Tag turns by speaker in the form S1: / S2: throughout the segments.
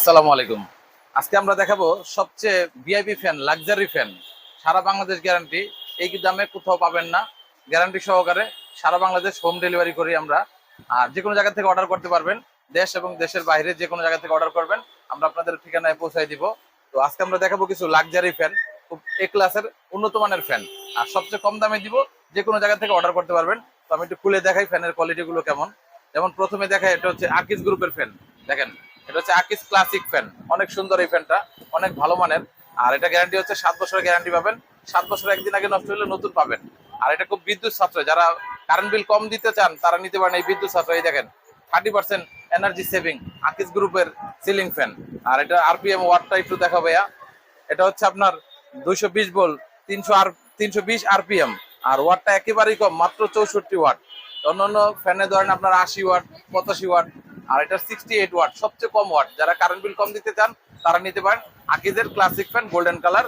S1: আসসালামু আলাইকুম। আজকে আমরা দেখাবো সবচেয়ে ভিআইপি ফ্যান লাক্সারি ফ্যান সারা বাংলাদেশ গ্যারান্টি এই দামে কোথাও পাবেন না। গ্যারান্টি সহকারে সারা বাংলাদেশ হোম ডেলিভারি করি আমরা। আর যে কোনো জায়গা থেকে অর্ডার করতে পারবেন। দেশ এবং দেশের বাইরে যে কোনো জায়গা থেকে অর্ডার করবেন। আমরা আপনাদের ঠিকানায় পৌঁছাই দিব। তো আজকে আমরা দেখাবো কিছু লাক্সারি ফ্যান খুব এ ক্লাসের উন্নত মানের ফ্যান আর সবচেয়ে কম দামে দিব যে কোনো জায়গা থেকে অর্ডার করতে পারবেন। তো আমি একটু খুলে দেখাই ফ্যানের কোয়ালিটি গুলো কেমন। যেমন প্রথমে দেখাই এটা হচ্ছে আকিস গ্রুপের ফ্যান দেখেন এটা হচ্ছে আকিস ক্লাসিক ফ্যান অনেক সুন্দর এই ফ্যানটা অনেক ভালো মানের। আর এটা গ্যারান্টি হচ্ছে সাত বছরের গ্যারান্টি পাবেন। সাত বছর একদিন আগে নষ্ট হলে নতুন পাবেন। আর এটা খুব বিদ্যুৎ সাশ্রয়। যারা কারেন্ট বিল কম দিতে চান, তারা নিতে পারেন এই বিদ্যুৎ সাশ্রয়। দেখেন থার্টি পার্সেন্ট এনার্জি সেভিং আকিস গ্রুপের সিলিং ফ্যান আর এটা আরপিএম ওয়াটটা একটু দেখা ভাইয়া। এটা হচ্ছে আপনার দুইশো বিশ বল তিনশো আর, তিনশো বিশ আরপিএম আর ওয়াটটা একেবারেই কম, মাত্র চৌষট্টি ওয়াট অন্যান্য ফ্যানে ধরেন আপনার আশি ওয়াট পঁচাশি ওয়াট আর এটা সিক্সটি এইট ওয়াট সবচেয়ে কম ওয়াট যারা কারেন্ট বিল কম দিতে চান, তারা নিতে পারেন আকিজের classic fan golden colour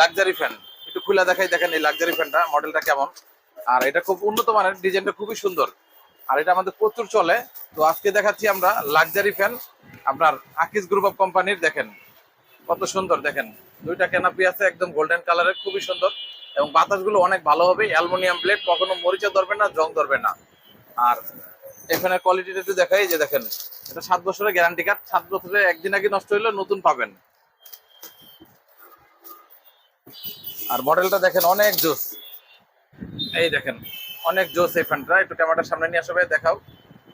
S1: luxury fan একটু খুলে দেখাই, দেখেন এই লাক্সারি ফ্যানটা মডেলটা কেমন। আর এটা খুব উন্নত মানের, ডিজাইনটা খুবই সুন্দর। আর এটা আমাদের প্রচুর চলে। তো আজকে দেখাচ্ছি আমরা লাক্সারি ফ্যান আপনার আকিজ গ্রুপ অফ কোম্পানির দেখেন। কত সুন্দর, দেখেন। দুইটা ক্যানাপি আছে, একদম গোল্ডেন কালারের খুবই সুন্দর। এবং বাতাসগুলো অনেক ভালো হবে। অ্যালুমিনিয়াম প্লেট কখনো মরিচা ধরবে না, জং ধরবে না। আর এখানে কোয়ালিটিটা একটু দেখাই যে দেখেন, এটা সাত বছরের গ্যারান্টি কার্ড সাত বছরে একদিন আগে নষ্ট হইলে নতুন পাবেন। আর মডেলটা দেখেন, অনেক জোস। এই দেখেন, অনেক জোস এই ফ্যানটা একটু ক্যামেরার সামনে নিয়ে আসবে দেখাও।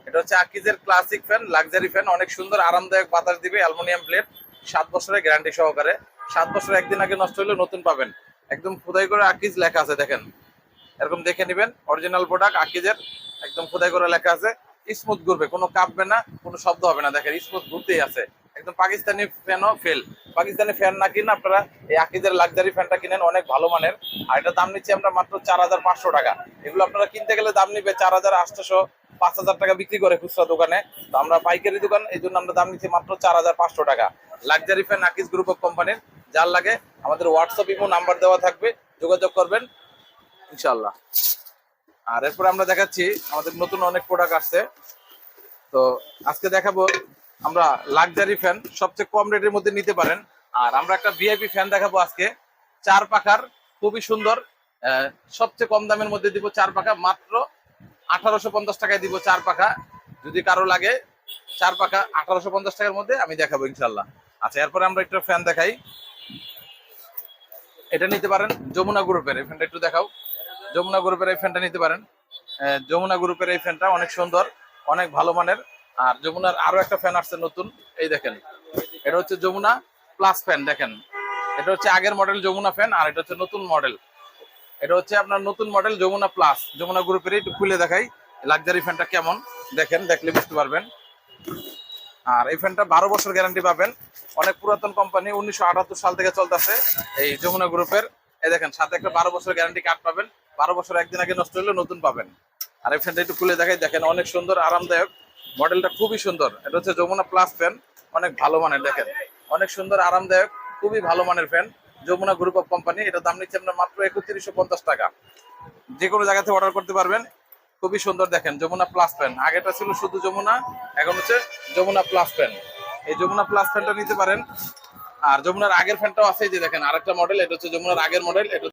S1: এটা হচ্ছে আকিজের ক্লাসিক ফ্যান লাক্সারি ফ্যান অনেক সুন্দর, আরামদায়ক বাতাস দিবে অ্যালুমিনিয়াম প্লেট সাত বছরের গ্যারান্টি সহকারে। সাত বছর একদিন আগে নষ্ট হলে নতুন পাবেন। একদম খোদাই করে আকিজ লেখা আছে, দেখেন। এরকম দেখে নেবেন অরিজিনাল প্রোডাক্ট আকিজের, একদম খোদাই করে লেখা আছে স্মুথ ঘুরবে, কোনো কাঁপবে না, কোনো শব্দ হবে না, দেখেন স্মুথ ঘুরতেই আছে, একদম পাকিস্তানি ফ্যানও ফেল পাকিস্তানি ফ্যান না কিনে আপনারা এই আকিজের লাক্সারি ফ্যানটা কিনেন, অনেক ভালো মানের, আর এটা দাম নিচ্ছি আমরা মাত্র চার হাজার পাঁচশো টাকা, এগুলো আপনারা কিনতে গেলে দাম নিবে চার হাজার আটশোশো পাঁচ হাজার টাকা বিক্রি করে খুচরা দোকানে, তো আমরা পাইকারি দোকান, এই জন্য আমরা দাম নিচ্ছি মাত্র চার হাজার পাঁচশো টাকা luxury fan Akij group of কোম্পানির যার লাগে আমাদের হোয়াটসঅ্যাপ ইমো নাম্বার দেওয়া থাকবে, যোগাযোগ করবেন ইনশাল্লাহ আর এরপর আমরা দেখাচ্ছি, আমাদের নতুন অনেক প্রোডাক্ট আসছে। তো আজকে দেখাবো, আমরা লাক্সারি ফ্যান সবচেয়ে কম রেটের মধ্যে নিতে পারেন। আর আমরা একটা ভিআইপি ফ্যান দেখাবো আজকে। চার পাখার, খুবই সুন্দর সবচেয়ে কম দামের মধ্যে দিব চার পাখা, মাত্র আঠারোশো পঞ্চাশ টাকায় দিব চার পাখা। যদি কারও লাগে, চার পাখা আঠারোশো পঞ্চাশ টাকার মধ্যে আমি দেখাবো ইনশাল্লাহ আচ্ছা এরপরে আমরা একটা ফ্যান দেখাই। এটা নিতে পারেন যমুনা গ্রুপের এই ফ্যানটা একটু দেখাও। যমুনা গ্রুপের এই ফ্যানটা নিতে পারেন। যমুনা গ্রুপের এই ফ্যানটা অনেক সুন্দর, অনেক ভালো মানের। আর যমুনার আরও একটা ফ্যান আসছে নতুন, এই দেখেন। এটা হচ্ছে যমুনা প্লাস ফ্যান দেখেন। এটা হচ্ছে আগের মডেল যমুনা ফ্যান আর এটা হচ্ছে নতুন মডেল এটা হচ্ছে আপনার নতুন মডেল যমুনা প্লাস যমুনা গ্রুপের একটু খুলে দেখাই লাক্সারি ফ্যানটা কেমন। দেখেন, দেখলে বুঝতে পারবেন। আর এই ফ্যানটা বারো বছর গ্যারান্টি পাবেন। অনেক পুরাতন কোম্পানি উনিশশো আটাত্তর সাল থেকে চলতেছে এই যমুনা গ্রুপের। এই দেখেন, সাথে একটা বারো বছর গ্যারান্টি কার্ড পাবেন। বারো বছর একদিন আগে নষ্ট হলে নতুন পাবেন। আর এই ফ্যানটা একটু খুলে দেখাই, দেখেন অনেক সুন্দর, আরামদায়ক। মডেলটা খুবই সুন্দর। এটা হচ্ছে যমুনা প্লাস ফ্যান অনেক ভালো মানের, দেখেন। অনেক সুন্দর, আরামদায়ক, খুবই ভালো মানের fan Jamuna group of company এটা দাম নিচ্ছে আমরা মাত্র একত্রিশশো পঞ্চাশ টাকা। যে কোনো জায়গা থেকে অর্ডার করতে পারবেন। খুবই সুন্দর, দেখেন, যমুনা প্লাস ফ্যান আগেটা ছিল শুধু যমুনা, এখন হচ্ছে যমুনা প্লাস ফ্যান এই যমুনা প্লাস ফ্যানটা নিতে পারেন। আর যমুনার আগের ফ্যানটাও আছে যে দেখেন, আরেকটা মডেল এটা হচ্ছে যমুনার আগের মডেল এটা